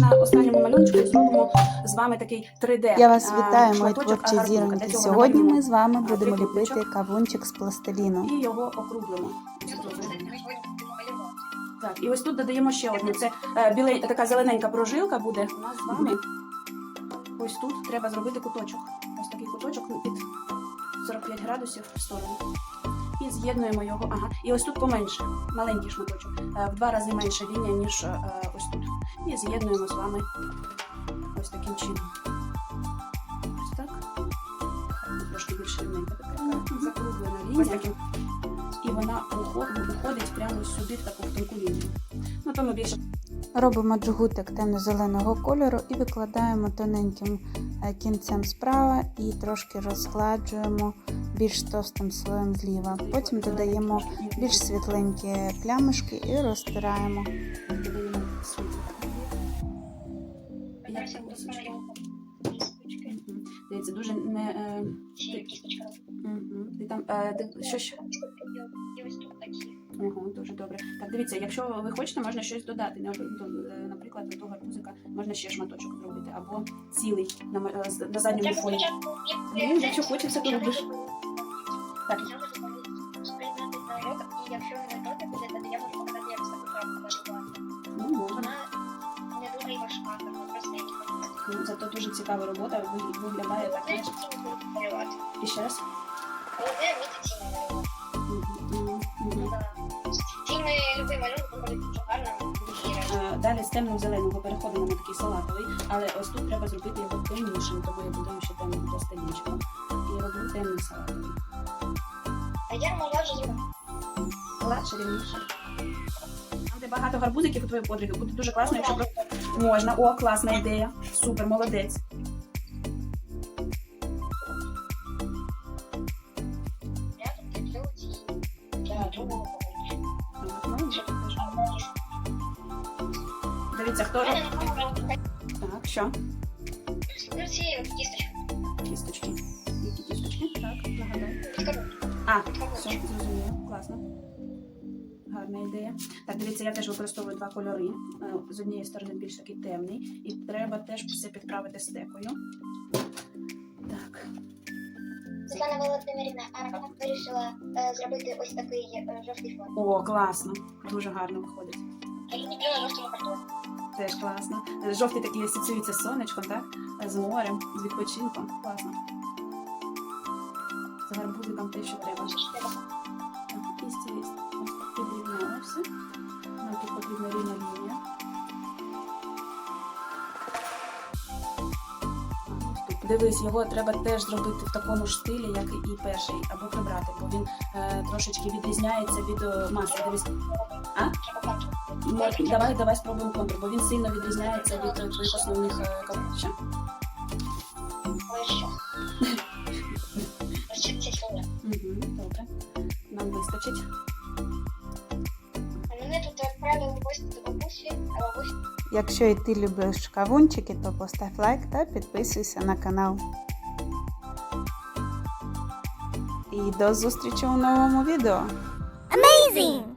На останньому малюночку зробимо з вами такий 3D. Я вас вітаю, мої творчі цього Сьогодні ми з вами будемо ліпити кавунчик з пластиліну. і його округлимо. Так, і ось тут додаємо ще одну. Це е, біле, така зелененька прожилка буде у нас з вами. Ось тут треба зробити куточок. Ось такий куточок під 45 градусів в сторону. І з'єднуємо його. Ага. І ось тут поменше, маленький шматочок. Е, В два рази менша лінія, ніж е, ось тут. І з'єднуємо з вами ось таким чином. Ось так. Трошки більше рівненька. Закруглена лінія. І вона уходить прямо сюди в таку тонку лінію. Ну, то ми більше Робимо джгутик темно-зеленого кольору і викладаємо тоненьким кінцем справа і трошки розгладжуємо більш товстим слоєм зліва. Потім додаємо більш світленькі плямишки і розтираємо. Дивіться, дуже не. Е. Ти там е, ти, що ще? Ого, дуже добре. Так, дивіться, якщо ви хочете, можна щось додати. До- е, Наприклад, гарбузика можна ще шматочок зробити, або цілий на, е, на задньому фоні. Ну, якщо хочеш, все то робиш. Так. Якщо не проти буде, то я можу показати, як це потрапити. Ну, можна. Не дуже важка, така. Ну, зато дуже цікава робота, виглядає так. І ще раз. Але де вміти Далі з темного зеленого переходимо на такий салатовий, але ось тут треба зробити його темнішим, тому я додаю ще темну пластилінчику і роблю темний салатовий. А я моя зробила. Рівніше. Там, де багато гарбузиків у твоєї подруги, буде дуже класно, якщо просто можна. О, класна ідея. Супер, молодець. Я тут люблю ці для Дивіться, хто робить. Так, що? Ну, ці кісточки. Кісточки. Які кісточки? Так, нагадай. А, все, зрозуміло, класно. Гарна ідея. Так, дивіться, я теж використовую два кольори. Е, З однієї сторони більш такий темний, і треба теж все підправити стекою. Так. Світлана Володимирівна, а вона вирішила е, зробити ось такий е, жовтий фон. О, класно. Дуже гарно виходить. Я не жовтому картону. Теж класно. Е, Жовті такі асоціюються з сонечком, так? З морем, з відпочинком. Класно. З гарбузиком те, що треба. Дивись, його треба теж зробити в такому ж стилі, як і перший, або прибрати, бо він е, трошечки відрізняється від е, маски. Дивись, А? Треба давай, давай спробуємо контур, бо він сильно відрізняється від е, твоїх основних е. Ось. Ось це. Угу, добре. Нам вистачить. А мене тут відправили в гості Якщо і ти любиш кавунчики, то постав лайк та підписуйся на канал. І до зустрічі у новому відео! Amazing!